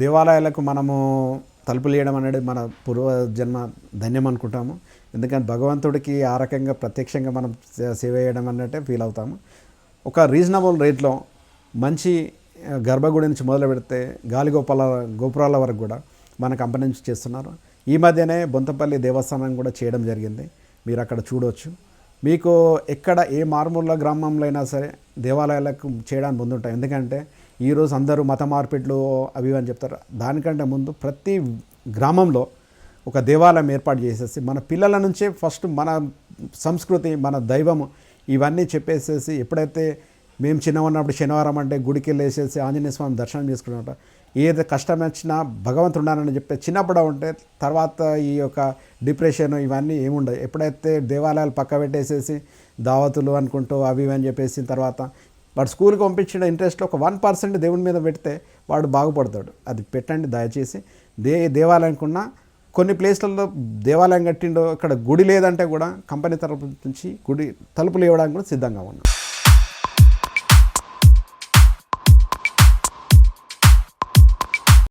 దేవాలయాలకు మనము తలుపులు వేయడం అనేది మన పూర్వజన్మ ధన్యం అనుకుంటాము. ఎందుకంటే భగవంతుడికి ఆ రకంగా ప్రత్యక్షంగా మనం సేవ చేయడం అన్నట్టే ఫీల్ అవుతాము. ఒక రీజనబుల్ రేట్లో మంచి గర్భగుడి నుంచి మొదలు పెడితే గాలిగోపాల గోపురాల వరకు కూడా మన కంపెనీ నుంచి చేస్తున్నారు. ఈ మధ్యనే బొంతపల్లి దేవస్థానం కూడా చేయడం జరిగింది. మీరు అక్కడ చూడవచ్చు మీకు ఎక్కడ ఏ మారుమూల గ్రామంలో అయినా సరే దేవాలయాలకు చేయడానికి ముందుంటాయి. ఎందుకంటే ఈరోజు అందరూ మత మార్పిట్లు అవి అని చెప్తారు. దానికంటే ముందు ప్రతి గ్రామంలో ఒక దేవాలయం ఏర్పాటు చేసేసి మన పిల్లల నుంచే ఫస్ట్ మన సంస్కృతి మన దైవము ఇవన్నీ చెప్పేసేసి ఎప్పుడైతే మేము చిన్న ఉన్నప్పుడు శనివారం అంటే గుడికి వెళ్ళేసేసి ఆంజనేయ స్వామి దర్శనం చేసుకున్నట్టు ఏది కష్టం వచ్చినా భగవంతుడు ఉన్నానని చెప్పే చిన్నప్పుడు ఉంటే తర్వాత ఈ యొక్క డిప్రెషన్ ఇవన్నీ ఏముండవు. ఎప్పుడైతే దేవాలయాలు పక్క పెట్టేసేసి దావతులు అనుకుంటూ అవి అని చెప్పేసి తర్వాత వాడు స్కూల్కి పంపించిన ఇంట్రెస్ట్లో ఒక వన్ పర్సెంట్ దేవుని మీద పెడితే వాడు బాగుపడతాడు. అది పెట్టండి దయచేసి. దే దేవాలయంకున్నా కొన్ని ప్లేస్లలో దేవాలయం కట్టిండో అక్కడ గుడి లేదంటే కూడా కంపెనీ తరపు నుంచి గుడి తలుపులు ఇవ్వడానికి కూడా సిద్ధంగా ఉన్నాం.